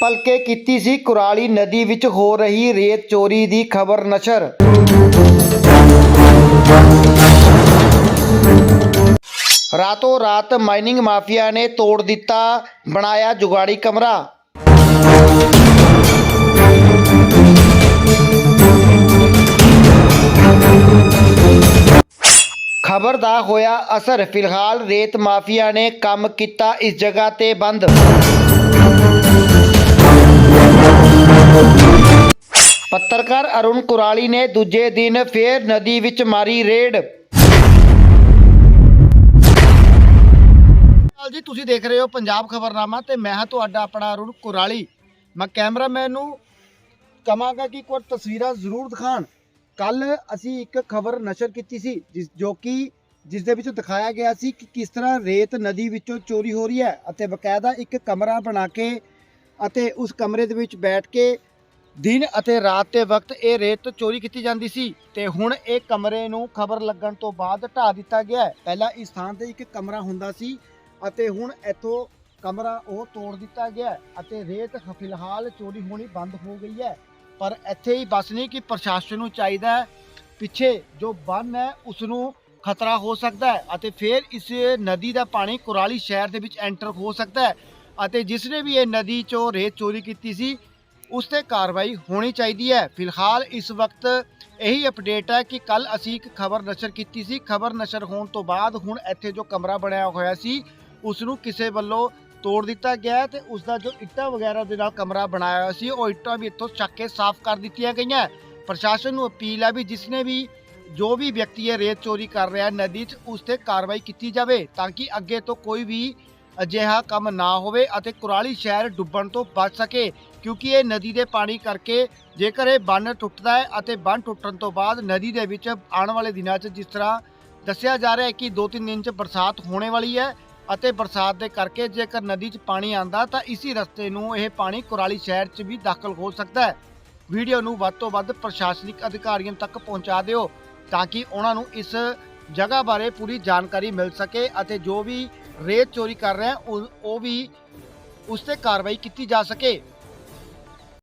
ਭਲਕੇ ਕੀਤੀ ਸੀ ਕੁਰਾਲੀ ਨਦੀ ਵਿੱਚ ਹੋ ਰਹੀ ਰੇਤ ਚੋਰੀ ਦੀ ਖਬਰ ਨਸ਼ਰ। ਰਾਤੋਂ ਰਾਤ ਮਾਈਨਿੰਗ ਮਾਫੀਆ ਨੇ ਤੋੜ ਦਿੱਤਾ, ਬਣਾਇਆ ਜੁਗਾੜੀ ਕਮਰਾ। ਖਬਰ ਦਾ ਹੋਇਆ ਅਸਰ। ਫਿਲਹਾਲ ਰੇਤ ਮਾਫੀਆ ਨੇ ਕੰਮ ਕੀਤਾ ਇਸ ਜਗ੍ਹਾ ਤੇ ਬੰਦ। ਪੱਤਰਕਾਰ ਅਰੁਣ ਕੁਰਾਲੀ ਨੇ ਦੂਜੇ ਦਿਨ ਫੇਰ ਨਦੀ ਵਿੱਚ ਮਾਰੀ ਰੇਡ। ਹਾਲ ਜੀ, ਤੁਸੀਂ ਦੇਖ ਰਹੇ ਹੋ ਪੰਜਾਬ ਖਬਰਨਾਮਾ ਤੇ ਮੈਂ ਹਾਂ ਤੁਹਾਡਾ ਆਪਣਾ ਅਰੁਣ ਕੁਰਾਲੀ। ਮੈਂ ਕੈਮਰਾਮੈਨ ਨੂੰ ਕਹਾਂਗਾ ਕਿ ਇੱਕ ਵਾਰ ਤਸਵੀਰਾਂ ਜ਼ਰੂਰ ਦਿਖਾਣ ਕੱਲ ਅਸੀਂ ਇੱਕ ਖਬਰ ਨਸ਼ਰ ਕੀਤੀ ਸੀ, ਜਿਸ ਜੋ ਕਿ ਜਿਸ ਦੇ ਵਿੱਚ ਦਿਖਾਇਆ ਗਿਆ ਸੀ ਕਿ ਕਿਸ ਤਰ੍ਹਾਂ ਰੇਤ ਨਦੀ ਵਿੱਚੋਂ ਚੋਰੀ ਹੋ ਰਹੀ ਹੈ ਅਤੇ ਬਕਾਇਦਾ ਇੱਕ ਕਮਰਾ ਬਣਾ ਕੇ ਅਤੇ ਉਸ ਕਮਰੇ ਦੇ ਵਿੱਚ ਬੈਠ ਕੇ ਦਿਨ ਅਤੇ ਰਾਤ ਦੇ ਵਕਤ ਇਹ ਰੇਤ ਚੋਰੀ ਕੀਤੀ ਜਾਂਦੀ ਸੀ ਤੇ ਹੁਣ ਇਹ ਕਮਰੇ ਨੂੰ ਖਬਰ ਲੱਗਣ ਤੋਂ ਬਾਅਦ ਢਾ ਦਿੱਤਾ ਗਿਆ ਹੈ। ਪਹਿਲਾਂ ਇਸ ਥਾਂ ਤੇ ਇੱਕ ਕਮਰਾ ਹੁੰਦਾ ਸੀ ਅਤੇ ਹੁਣ ਇੱਥੋਂ ਕਮਰਾ ਉਹ ਤੋੜ ਦਿੱਤਾ ਗਿਆ ਅਤੇ ਰੇਤ ਫਿਲਹਾਲ ਚੋਰੀ ਹੋਣੀ ਬੰਦ ਹੋ ਗਈ ਹੈ। ਪਰ ਇੱਥੇ ਹੀ ਬਸ ਨਹੀਂ ਕਿ ਪ੍ਰਸ਼ਾਸਨ ਨੂੰ ਚਾਹੀਦਾ ਹੈ। ਪਿੱਛੇ ਜੋ ਬੰਨ ਹੈ ਉਸ ਨੂੰ ਖਤਰਾ ਹੋ ਸਕਦਾ ਹੈ ਅਤੇ ਫਿਰ ਇਸ ਨਦੀ ਦਾ ਪਾਣੀ ਕੁਰਾਲੀ ਸ਼ਹਿਰ ਦੇ ਵਿੱਚ ਐਂਟਰ ਹੋ ਸਕਦਾ ਹੈ। ਅਤੇ ਜਿਸ ਨੇ ਵੀ ਇਹ ਨਦੀ ਚੋਂ ਰੇਤ ਚੋਰੀ ਕੀਤੀ ਸੀ, ਉਸ ਤੇ ਕਾਰਵਾਈ ਹੋਣੀ ਚਾਹੀਦੀ ਹੈ। ਫਿਲਹਾਲ ਇਸ ਵਕਤ ਇਹੀ ਅਪਡੇਟ ਹੈ ਕਿ ਕੱਲ ਅਸੀਂ ਇੱਕ ਖਬਰ ਨਸ਼ਰ ਕੀਤੀ ਸੀ। ਖਬਰ ਨਸ਼ਰ ਹੋਣ ਤੋਂ ਬਾਅਦ ਹੁਣ ਇੱਥੇ ਜੋ ਕਮਰਾ ਬਣਿਆ ਹੋਇਆ ਸੀ ਉਸ ਨੂੰ ਕਿਸੇ ਵੱਲੋਂ ਤੋੜ ਦਿੱਤਾ ਗਿਆ ਹੈ ਤੇ ਉਸ ਦਾ ਜੋ ਇੱਟਾਂ ਵਗੈਰਾ ਦੇ ਨਾਲ ਕਮਰਾ ਬਣਾਇਆ ਹੋਇਆ ਸੀ, ਉਹ ਇੱਟਾਂ ਵੀ ਇੱਥੋਂ ਚੱਕ ਕੇ ਸਾਫ਼ ਕਰ ਦਿੱਤੀਆਂ ਗਈਆਂ ਪ੍ਰਸ਼ਾਸਨ ਨੂੰ ਅਪੀਲ ਹੈ ਵੀ ਜਿਸ ਨੇ ਵੀ ਜੋ ਵੀ ਵਿਅਕਤੀ ਇਹ ਰੇਤ ਚੋਰੀ ਕਰ ਰਿਹਾ ਨਦੀ 'ਚ, ਉਸ ਤੇ ਕਾਰਵਾਈ ਕੀਤੀ ਜਾਵੇ ਤਾਂ ਕਿ ਅੱਗੇ ਤੋਂ ਕੋਈ ਵੀ ਅਜਿਹਾ ਕੰਮ ਨਾ ਹੋਵੇ ਅਤੇ ਕੁਰਾਲੀ ਸ਼ਹਿਰ ਡੁੱਬਣ ਤੋਂ ਬਚ ਸਕੇ, ਕਿਉਂਕਿ ਇਹ ਨਦੀ ਦੇ ਪਾਣੀ ਕਰਕੇ ਜੇਕਰ ਇਹ ਬੰਨ ਟੁੱਟਦਾ ਹੈ ਅਤੇ ਬੰਨ ਟੁੱਟਣ ਤੋਂ ਬਾਅਦ ਨਦੀ ਦੇ ਵਿੱਚ ਆਉਣ ਵਾਲੇ ਦਿਨਾਂ 'ਚ ਜਿਸ ਤਰ੍ਹਾਂ ਦੱਸਿਆ ਜਾ ਰਿਹਾ ਹੈ ਕਿ 2-3 ਦਿਨ 'ਚ ਬਰਸਾਤ ਹੋਣੇ ਵਾਲੀ ਹੈ ਅਤੇ ਬਰਸਾਤ ਦੇ ਕਰਕੇ ਜੇਕਰ ਨਦੀ 'ਚ ਪਾਣੀ ਆਂਦਾ ਤਾਂ ਇਸੇ ਰਸਤੇ ਨੂੰ ਇਹ ਪਾਣੀ ਕੁਰਾਲੀ ਸ਼ਹਿਰ 'ਚ ਵੀ ਦਾਖਲ ਹੋ ਸਕਦਾ ਹੈ। ਵੀਡੀਓ ਨੂੰ ਵੱਧ ਤੋਂ ਵੱਧ ਪ੍ਰਸ਼ਾਸਨਿਕ ਅਧਿਕਾਰੀਆਂ ਤੱਕ ਪਹੁੰਚਾ ਦਿਓ ਤਾਂ ਕਿ ਉਹਨਾਂ ਨੂੰ ਇਸ ਜਗ੍ਹਾ ਬਾਰੇ ਪੂਰੀ ਜਾਣਕਾਰੀ ਮਿਲ ਸਕੇ ਅਤੇ ਜੋ ਵੀ ਰੇਤ ਚੋਰੀ ਕਰ ਰਿਹਾ ਉਹ ਵੀ ਉਸ ਤੇ ਕਾਰਵਾਈ ਕੀਤੀ ਜਾ ਸਕੇ।